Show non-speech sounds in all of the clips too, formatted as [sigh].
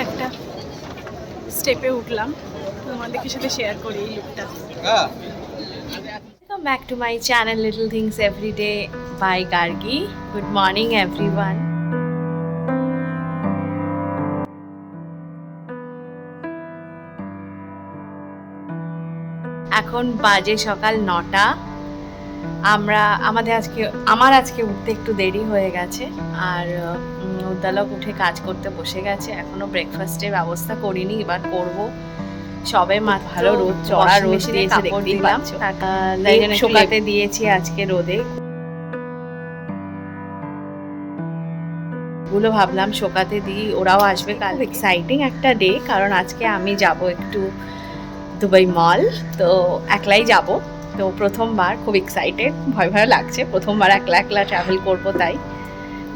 একটা স্টেপে উঠলাম তোমাদের সাথে শেয়ার করি এই লুকটা back to my channel Little Things Every Day by Gargi. Good morning everyone. এখন বাজে সকাল নটা আমরা আমাদের আজকে আমার আজকে উঠতে একটু দেরি হয়ে গেছে। আর উম, উদ্দালক উঠে কাজ করতে বসে গেছে। এখনও ব্রেকফাস্টের ব্যবস্থা করিনি এবার করব। সবে মা ভালো রোদ চড়া রোদ দিয়েছে দেখতেই। পাচ্ছ। শুকাতে দিয়েছি আজকে রোদে। গুলো ভাবলাম শোকাতে দিই ওরাও আসবে কাল। এক্সাইটিং একটা ডে কারণ আজকে আমি যাব একটু দুবাই মল তো একলাই যাব। তো প্রথমবার খুব এক্সাইটেড ভয় ভয় লাগছে, প্রথমবার একলা একলা ট্রাভেল করব তাই।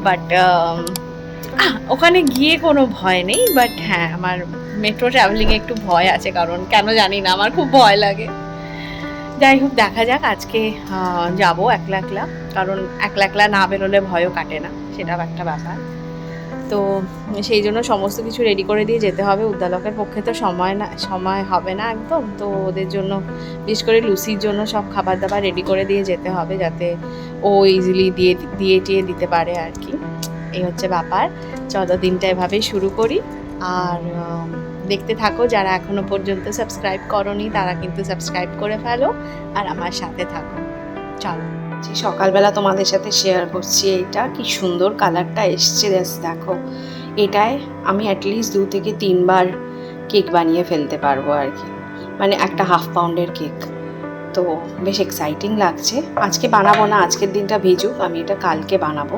বাট ওখানে গিয়ে কোনো ভয় নেই বাট হ্যাঁ আমার মেট্রো ট্রাভেলিংয়ে একটু ভয় আছে, কারণ কেন জানি না, আমার খুব ভয় লাগে। যাই হোক, দেখা যাক, আজকে যাব একলা একলা, কারণ একলা একলা না বেরোলে ভয়ও কাটে না, সেটাও একটা ব্যাপার। তো সেই জন্য সমস্ত কিছু রেডি করে দিয়ে যেতে হবে। উদ্যালকের পক্ষে তো সময় না, সময় হবে না একদম। তো ওদের জন্য, বিশেষ করে লুসির জন্য সব খাবার দাবার রেডি করে দিয়ে যেতে হবে যাতে ও ইজিলি দিয়ে দিয়ে টিয়ে দিতে পারে আর কি এই হচ্ছে ব্যাপার। চলো দিনটা এভাবেই শুরু করি। আর দেখতে থাকো যারা এখনও পর্যন্ত সাবস্ক্রাইব করনি তারা কিন্তু সাবস্ক্রাইব করে ফেলো। আর আমার সাথে থাকো। চলো। যে সকালবেলা তোমাদের সাথে শেয়ার করছি এইটা। কি সুন্দর কালারটা এসছে দেখো। এটায় আমি অ্যাটলিস্ট দু থেকে তিনবার কেক বানিয়ে ফেলতে পারব আর কি। মানে একটা হাফ পাউন্ডের কেক তো বেশ এক্সাইটিং লাগছে। আজকে বানাবো না, আজকের দিনটা ভিজুক, আমি এটা কালকে বানাবো।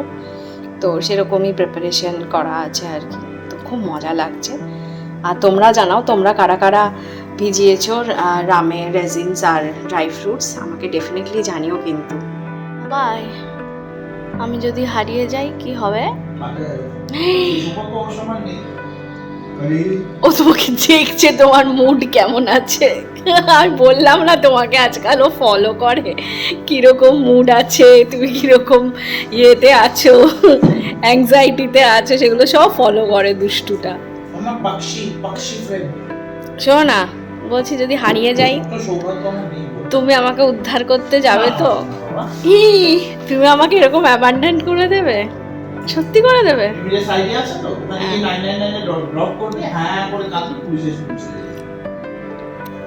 তো সেরকমই প্রিপারেশন করা আছে আর কি। তো খুব মজা লাগছে। আর তোমরা জানাও, তোমরা কারা কারা ভিজিয়েছো রামে রেজিনস আর ড্রাই ফ্রুটস আমাকে ডেফিনেটলি জানিও কিন্তু। বাই আমি যদি হারিয়ে যাই কি হবে? ও তোমাকে দেখছে তোমার মুড কেমন আছে? আর বললাম না তোমাকে আজকাল ও ফলো করে। কীরকম মুড আছে তুমি কীরকম ইয়েতে আছো অ্যাংজাইটিতে আছো সেগুলো সব ফলো করে দুষ্টুটা। শোনো না বলছি যদি হারিয়ে যাই। তুমি আমাকে উদ্ধার করতে যাবে তো? বাবা। ই তুমি আমাকে এরকম অ্যাবান্ডেন্ট করে দেবে? সত্যি করে দেবে? আছে তো? হ্যাঁ। ড্রপ করবে হ্যাঁ করে পুলিশে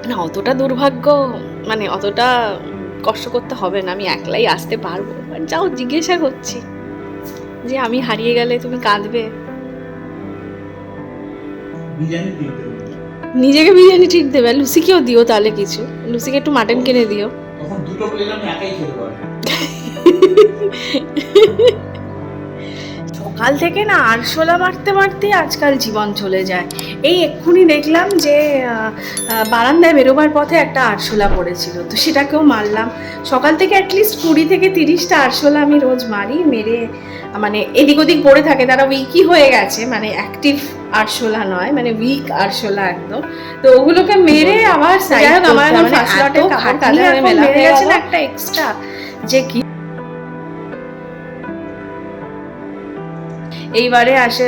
না অতটা দুর্ভাগ্য মানে অতটা কষ্ট করতে হবে না আমি একলাই আসতে পারব। বাট যাও জিজ্ঞাসা করছি। যে আমি হারিয়ে গেলে তুমি কাঁদবে। নিজেকে বিরিয়ানি ঠিক দেবে। লুসিকেও দিও তাহলে কিছু। লুসিকে একটু মাটন কিনে দিও। তখন দুটো আমি একাই সকাল থেকে না আরশোলা মারতে মারতে আজকাল জীবন চলে যায়। এই এক্ষুনি দেখলাম যে বারান্দায় বেরোবার পথে একটা আরশোলা পড়েছিল। তো সেটাকেও মারলাম। সকাল থেকে অ্যাটলিস্ট কুড়ি থেকে তিরিশটা আরশোলা আমি রোজ মারি, মেরে মানে এদিক ওদিক পড়ে থাকে, তারা উইকি হয়ে গেছে মানে অ্যাক্টিভ আরশোলা নয় মানে উইক আরশোলা একদম। তো ওগুলোকে মেরে আবার যাই হোক আমার এখন ফার্স্ট এত কাপড় কাঁধে এখন মেলা হয়ে গেছে গেছে না না একটা এক্সট্রা যে কি এইবারে আসে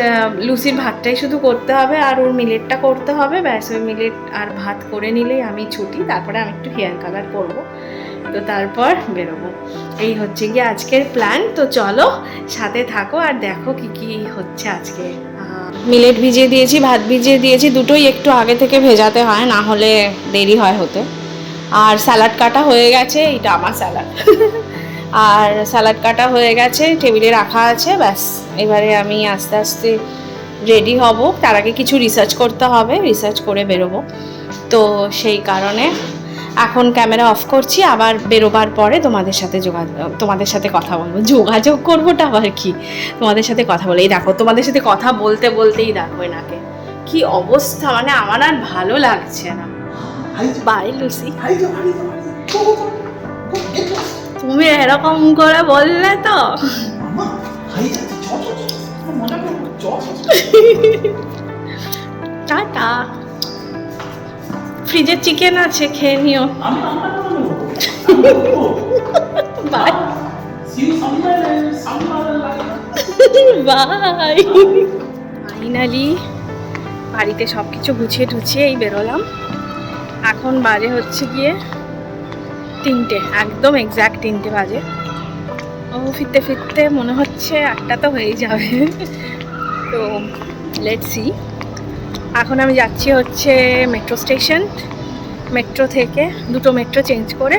লুচির ভাতটাই শুধু করতে হবে আর ওর মিলেটটা করতে হবে। ব্যাস ওই মিলেট আর ভাত করে নিলেই আমি ছুটি তারপরে আমি একটু হেয়ার কালার করব। তো তারপর বেরোবো। এই হচ্ছে গিয়ে আজকের প্ল্যান তো চলো সাথে থাকো আর দেখো কি কি হচ্ছে আজকে। মিলেট ভিজিয়ে দিয়েছি, ভাত ভিজিয়ে দিয়েছি, দুটোই একটু আগে থেকে ভেজাতে হয়, না হলে দেরি হয় হতে। আর স্যালাড কাটা হয়ে গেছে এটা আমার স্যালাড। [laughs] আর স্যালাড কাটা হয়ে গেছে, টেবিলে রাখা আছে, ব্যাস। এবারে আমি আস্তে আস্তে রেডি হব। তার আগে কিছু রিসার্চ করতে হবে রিসার্চ করে বেরোবো। তো সেই কারণে এখন ক্যামেরা অফ করছি আবার বেরোবার পরে তোমাদের সাথে যোগাযোগ তোমাদের সাথে কথা বলব। যোগাযোগ করবোটা আবার কি? তোমাদের সাথে কথা বলে এই দেখো তোমাদের সাথে কথা বলতে বলতেই দেখো এনাকে। কি অবস্থা মানে আমার আর ভালো লাগছে না। Bye Lucy. তুমি এরকম করে বললে তো। [laughs] টাটা। ফ্রিজের চিকেন আছে, খেয়ে নিও। ফাইনালি বাড়িতে সব কিছু গুছিয়ে টুছিয়ে এই বেরোলাম। এখন বাজে হচ্ছে গিয়ে তিনটে, একদম এক্স্যাক্ট তিনটে বাজে। ও ফিরতে ফিরতে মনে হচ্ছে একটা তো হয়েই যাবে। তো লেট সি এখন আমি যাচ্ছি হচ্ছে মেট্রো স্টেশন মেট্রো থেকে দুটো মেট্রো চেঞ্জ করে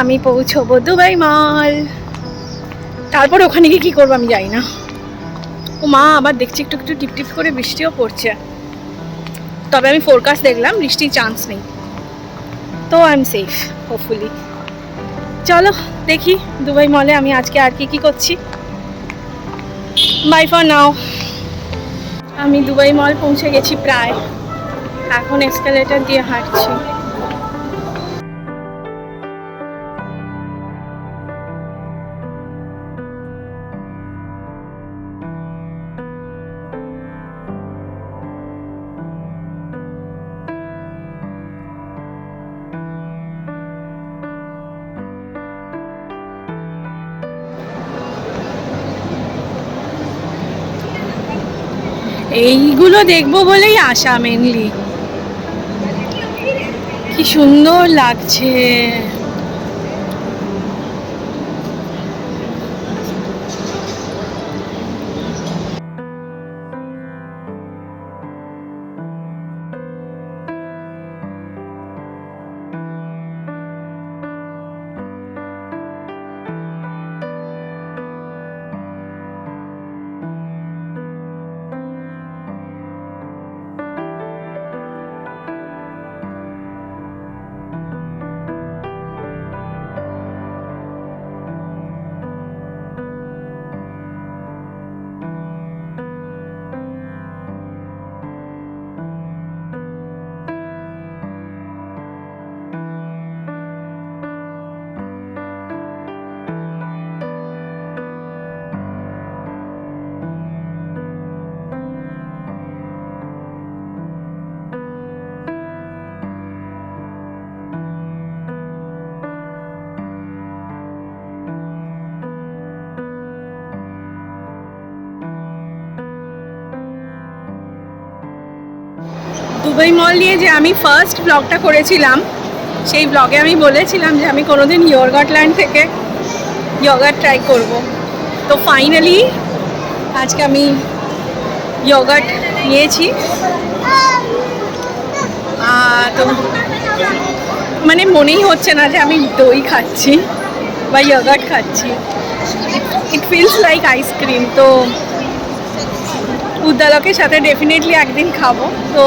আমি পৌঁছবো দুবাই মল তারপর ওখানে গিয়ে কী করব আমি জানি না। ও মা, আবার দেখছি একটু একটু টিপ টিপ করে বৃষ্টিও পড়ছে। তবে আমি ফোরকাস্ট দেখলাম, বৃষ্টির চান্স নেই। তো আই এম সেফ হোপফুলি চলো, দেখি দুবাই মলে আমি আজকে আর কি কি করছি। বাই ফর নাও আমি দুবাই মল পৌঁছে গেছি প্রায়। এখন এসকালেটার দিয়ে হাঁটছি। এইগুলো দেখব বলেই আসা মেনলি কি সুন্দর লাগছে। দুবাই মল নিয়ে যে আমি ফার্স্ট ব্লগটা করেছিলাম, সেই ব্লগে আমি বলেছিলাম যে আমি কোনোদিন ইয়রগাটল্যান্ড থেকে ইয়গার্ট ট্রাই করব। তো ফাইনালি আজকে আমি ইয়গার্ট নিয়েছি। তো মানে মনেই হচ্ছে না যে আমি দই খাচ্ছি বা ইয়গার্ট খাচ্ছি। ইট ফিলস লাইক আইসক্রিম তো উদ্দালকের সাথে ডেফিনেটলি একদিন খাব। তো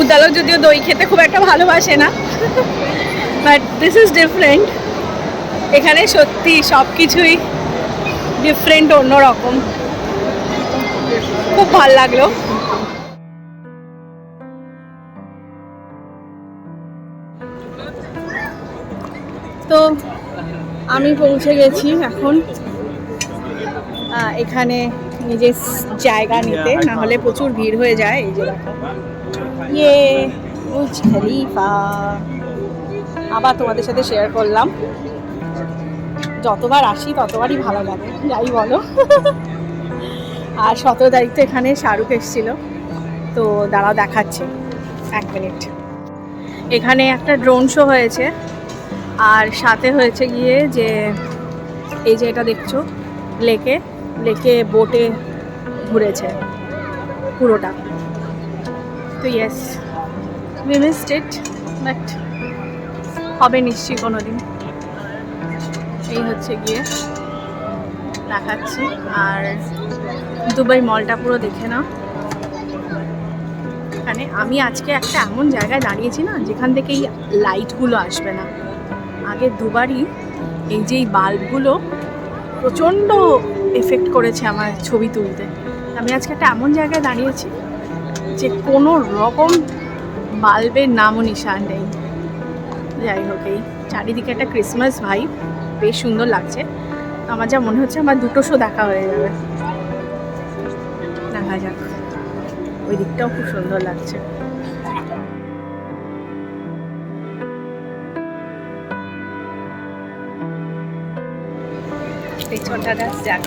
উদ্দালক যদিও দই খেতে খুব একটা ভালোবাসে না বাট দিস ইজ ডিফারেন্ট এখানে সত্যি সব কিছুই ডিফারেন্ট অন্যরকম। খুব ভালো লাগল। তো আমি পৌঁছে গেছি এখন এখানে নিজের জায়গা নিতে না হলে প্রচুর ভিড় হয়ে যায় এই যে দেখো। ইয়ে বুজ খলিফা। আবার তোমাদের সাথে শেয়ার করলাম। যতবার আসি, ততবারই ভালো লাগে, যাই বলো। আর সতেরো তারিখ তো এখানে শাহরুখ এসেছিল। তো দাঁড়াও, দেখাচ্ছে। এক মিনিট এখানে একটা ড্রোন শো হয়েছে। আর সাথে হয়েছে গিয়ে যে, এই যে এটা দেখছ লেকে লেকে বোটে ঘুরেছে, পুরোটা। তো yes we missed it but হবে নিশ্চয়ই কোনো দিন এই হচ্ছে গিয়ে দেখাচ্ছি। আর দুবাই মলটা পুরো দেখে নাও। এখানে আমি আজকে একটা এমন জায়গায় দাঁড়িয়েছি না, যেখান থেকে এই লাইটগুলো আসবে না। আগে দুবারই এই যে এই বাল্বগুলো প্রচণ্ড এফেক্ট করেছে আমার ছবি তুলতে। আমি আজকে একটা এমন জায়গায় দাঁড়িয়েছি যে কোনো রকম বাল্বের নামও নিশান নেই। যাই হোক, এই চারিদিকে একটা ক্রিসমাস ভাই বেশ সুন্দর লাগছে। আমার যা মনে হচ্ছে আমার দুটো শো দেখা হয়ে যাবে। দেখা যাক। ওই দিকটাও খুব সুন্দর লাগছে। ছোটা গাছ যাক।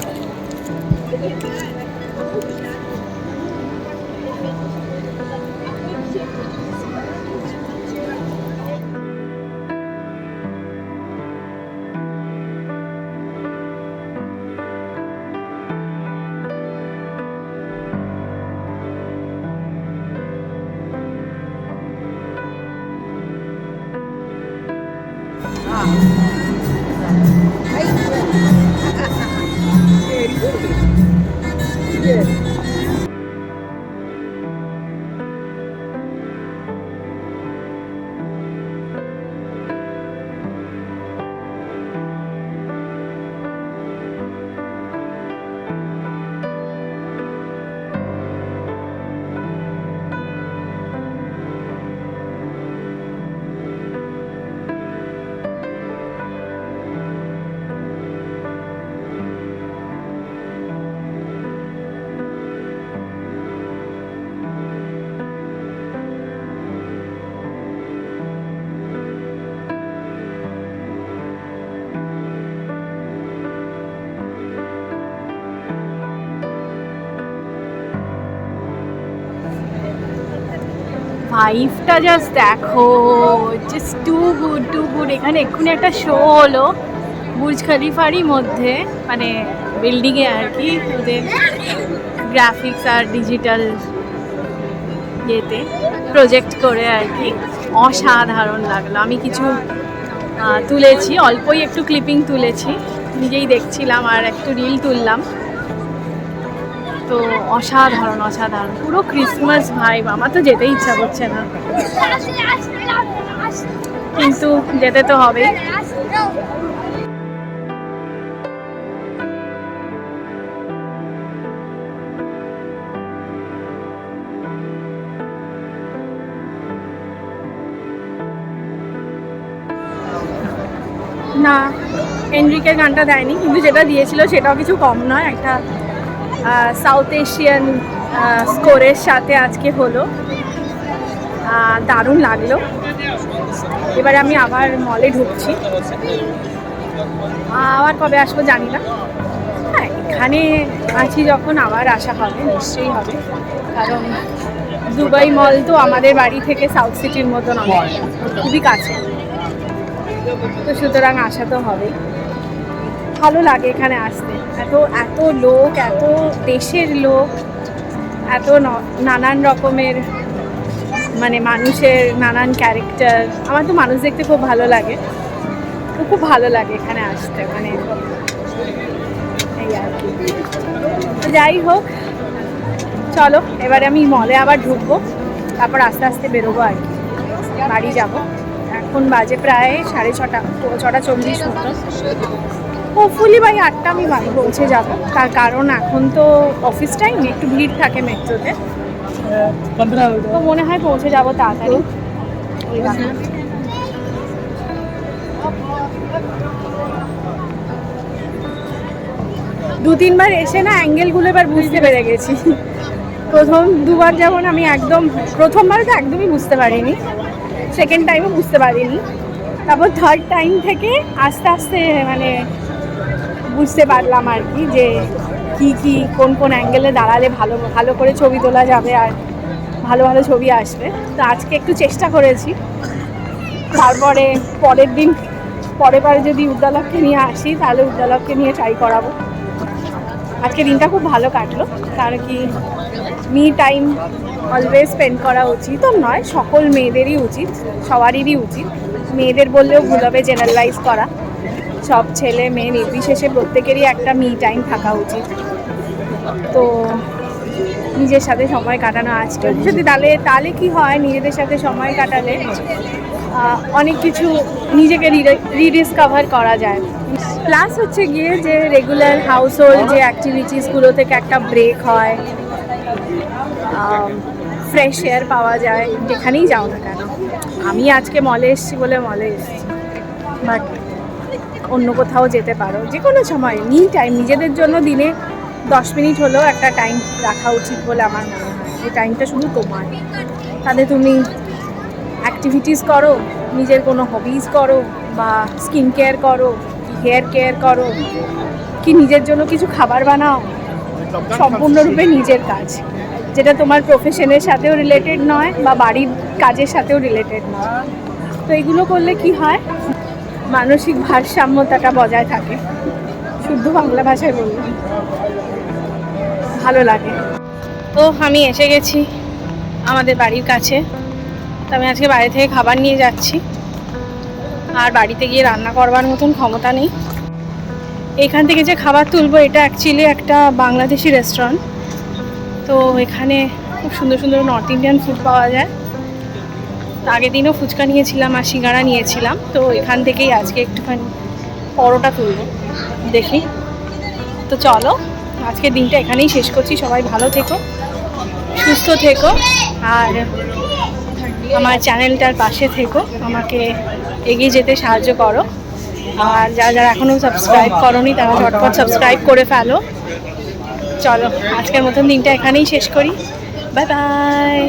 ফাইভটা জাস্ট দেখো just too good too good এখানে এক্ষুনি একটা শো হলো, বুর্জ খালিফারই মধ্যে মানে বিল্ডিংয়ে আর কি, ওদের গ্রাফিক্স আর ডিজিটাল ইয়েতে প্রজেক্ট করে আর কি। অসাধারণ লাগল। আমি কিছু তুলেছি, অল্পই একটু ক্লিপিং তুলেছি। নিজেই দেখছিলাম আর একটু রিল তুললাম। তো অসাধারণ অসাধারণ। পুরো ক্রিসমাস ভাইব আমার তো যেতে ইচ্ছা করছে না। কিন্তু যেতে তো হবেই। না এনরিকের গানটা দেয়নি, কিন্তু যেটা দিয়েছিল সেটাও কিছু কম নয়, একটা সাউথ এশিয়ান স্কোরের সাথে আজকে হলো। দারুণ লাগল। এবারে আমি আবার মলে ঢুকছি। আবার কবে আসব জানি না। হ্যাঁ এখানে আছি যখন আবার আসা হবে, নিশ্চয়ই হবে। কারণ দুবাই মল তো আমাদের বাড়ি থেকে সাউথ সিটির মতো নয় খুবই কাছে। তো সুতরাং আসা তো হবেই। ভালো লাগে এখানে আসতে। এত এত লোক, এত দেশের লোক, এত নানান রকমের মানে মানুষের নানান ক্যারেক্টার আমার তো মানুষ দেখতে খুব ভালো লাগে। তো খুব ভালো লাগে এখানে আসতে মানে এই আর কি। তো যাই হোক, চলো, এবারে আমি মলে আবার ঢুকবো। তারপর আস্তে আস্তে বেরোবো আর কি। বাড়ি যাব। এখন বাজে প্রায় সাড়ে ছটা ছটা চল্লিশ মতো। হোপফুলি বাই আটটা আমি বাড়ি পৌঁছে যাব। তার কারণ এখন তো অফিস টাইম একটু ভিড় থাকে মেট্রোতে। তো মনে হয় পৌঁছে যাব তাড়াতাড়ি। দু তিনবার এসে না অ্যাঙ্গেলগুলো এবার বুঝতে পেরে গেছি। প্রথম দুবার যেমন আমি একদম, প্রথমবার তো একদমই বুঝতে পারিনি। সেকেন্ড টাইমও বুঝতে পারিনি। তারপর থার্ড টাইম থেকে আস্তে আস্তে মানে বুঝতে পারলাম আর কি যে কি কি, কোন কোন অ্যাঙ্গেলে দাঁড়ালে ভালো ভালো করে ছবি তোলা যাবে আর ভালো ভালো ছবি আসবে। তো আজকে একটু চেষ্টা করেছি। তারপরে পরের দিন, পরের পরে যদি উদ্যালককে নিয়ে আসি, তাহলে উদ্যালককে নিয়ে ট্রাই করাবো। আজকে দিনটা খুব ভালো কাটলো, কারণ কি মি টাইম অলওয়েজ স্পেন্ড করা উচিত নয়, সকল মেয়েদেরই উচিত, সবারই উচিত। মেয়েদের বললেও ভুল হবে জেনারেলাইজ করা। সব ছেলে মেয়ে নির্বিশেষে প্রত্যেকেরই একটা মি টাইম থাকা উচিত। তো নিজের সাথে সময় কাটানো আজকে যদি তাহলে তাহলে কি হয় নিজেদের সাথে সময় কাটালে? অনেক কিছু নিজেকে রিডিসকভার করা যায়। প্লাস হচ্ছে গিয়ে যে রেগুলার হাউস হোল্ড যে অ্যাক্টিভিটিসগুলো থেকে একটা ব্রেক হয় ফ্রেশ এয়ার পাওয়া যায়, যেখানেই যাও না কেন। আমি আজকে মলে এসেছি বলে মলে এসেছি। বাট অন্য কোথাও যেতে পারো যে কোনো সময় নি টাইম নিজেদের জন্য দিনে দশ মিনিট হলেও একটা টাইম রাখা উচিত বলে আমার মনে হয়। এই টাইমটা শুধু তোমার। তাতে তুমি অ্যাক্টিভিটিস করো, নিজের কোনো হবিজ করো, বা স্কিন কেয়ার করো হেয়ার কেয়ার করো, কি নিজের জন্য কিছু খাবার বানাও, সম্পূর্ণরূপে নিজের কাজ। যেটা তোমার প্রফেশনের সাথেও রিলেটেড নয়, বা বাড়ির কাজের সাথেও রিলেটেড নয়। তো এগুলো করলে কি হয়? মানসিক ভারসাম্যতাটা বজায় থাকে। শুদ্ধ বাংলা ভাষায় বললাম ভালো লাগে। তো আমি এসে গেছি আমাদের বাড়ির কাছে। তো আমি আজকে বাড়ি থেকে খাবার নিয়ে যাচ্ছি। আর বাড়িতে গিয়ে রান্না করবার মতন ক্ষমতা নেই। এখান থেকে যে খাবার তুলবো, এটা অ্যাকচুয়ালি একটা বাংলাদেশি রেস্টুরেন্ট তো এখানে খুব সুন্দর সুন্দর নর্থ ইন্ডিয়ান ফুড পাওয়া যায়। আগের দিনও ফুচকা নিয়েছিলাম আর সিঙ্গারা নিয়েছিলাম। তো এখান থেকেই আজকে একটুখানি পরোটা তুলবো। দেখি। তো চলো, আজকের দিনটা এখানেই শেষ করছি। সবাই ভালো থেকো, সুস্থ থেকো, আর আমার চ্যানেলটার পাশে থেকো। আমাকে এগিয়ে যেতে সাহায্য করো। আর যারা যারা এখনও সাবস্ক্রাইব করনি, তারা ঝটপট সাবস্ক্রাইব করে ফেলো। চলো, আজকের মতন দিনটা এখানেই শেষ করি। Bye bye.